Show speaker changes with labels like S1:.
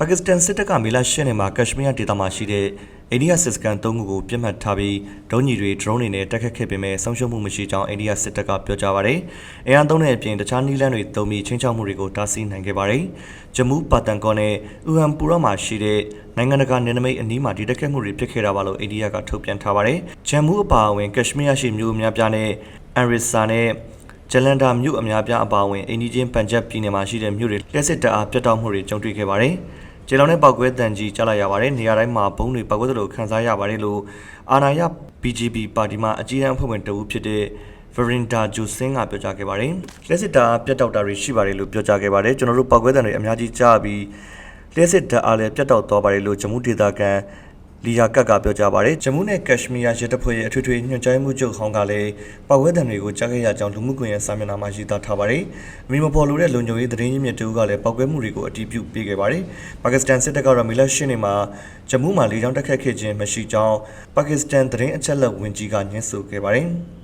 S1: ပါကစ္စတန်စစ်တပ်ကမေလ10ရက်နေ့မှာကက်ရှမီးယားဒေသမှာရှိတဲ့အိန္ဒိယစစ်စကန်၃ခုကိုပြစ်မှတ်ထားပြီးဒုံးကြီးတွေဒရုန်းတွေနဲ့တိုက်ခတ်ခဲ့ပေမဲ့ဆုံးရှုံးမှုမရှိကြောင်းအိန္ဒိယစစ်တပ်ကပြောကြားပါတယ်။အင်အားသုံးတဲ့အပြင်တခြားနည်းလမ်းတွေသုံးပြီးချင်းချောက်မှုတွေကိုတားဆီးနိုင်ခဲ့ပါတယ်။ဂျမူးပါတန်ကောနဲ့အူဟန်ပူရမှာရှိတဲ့နိုင်ငံတကာနယ်နိမိတ်အနီးမှာဒီတိုက်ခတ်မှုတွေဖြစ်ခဲ့တာပါလို့အိန္ဒိယကထုတ်ပြန်ထားပါတယ်။ဂျမူးအပါအဝင်ကက်ရှမီးယားရှိမြို့အများပြားနဲ့အန်ရစ်ဆာနဲ့ဂျလန်ဒါမြို့အများပြားအပါအဝင်အိန္ဒိချင်းပန်ဂျပ်ပြည်နယ်မှာရှိတဲ့မြို့တွေလက်စစ်တပ်အားပြတ်တောက်မှုတွေကြုံတွေ့ခဲ့ပါတယ်။ ကျေလောင်နဲ့ပောက်ကွဲတန်ကြီးကြားလိုက်ရပါတယ်။နေရာတိုင်းမှာဘုံတွေပောက်ကွဲသလိုခန်းစားရပါတယ်လို့အာနာယ BJP ပါတီမှအကြီးအကဲအဖွဲ့ဝင်တဦးဖြစ်တဲ့ Verinda Jusin ကပြောကြားခဲ့ပါတယ်။လက်စစ်တပ်အားပြတ်တောက်တာတွေရှိပါတယ်လို့ပြောကြားခဲ့ပါတယ်။ကျွန်တော်တို့ပောက်ကွဲတန်တွေအများကြီးကြားပြီးလက်စစ်တပ်အားလည်းပြတ်တောက်သွားပါတယ်လို့ဂျမူးဒေသခံ လီယာကတ်ကပြောကြားပါတယ်ဂျမူးနဲ့ကက်ရှမီးယားရဲတပ်ဖွဲ့ရဲ့အထွေထွေညွှန်ကြားမှုချုပ်ဟောင်းကလည်းပောက်ကွဲတံတွေကိုကြားခဲ့ရကြောင်းလူမှုကွန်ရက်စာမျက်နှာမှာရေးသားထားပါတယ်။မီမပေါ်လိုတဲ့လုံခြုံရေးသတင်းရင်းမြစ်တူကလည်းပောက်ကွဲမှုတွေကိုအတည်ပြုပေးခဲ့ပါတယ်။ပါကစ္စတန်စစ်တပ်ကတော့မီလရှင်းနေမှာဂျမူးမှာလေကြောင်းတက်ခတ်ခဲ့ခြင်းမရှိကြောင်းပါကစ္စတန်သတင်းအချက်အလက်ဝန်ကြီးကညွှန်ဆိုခဲ့ပါတယ်။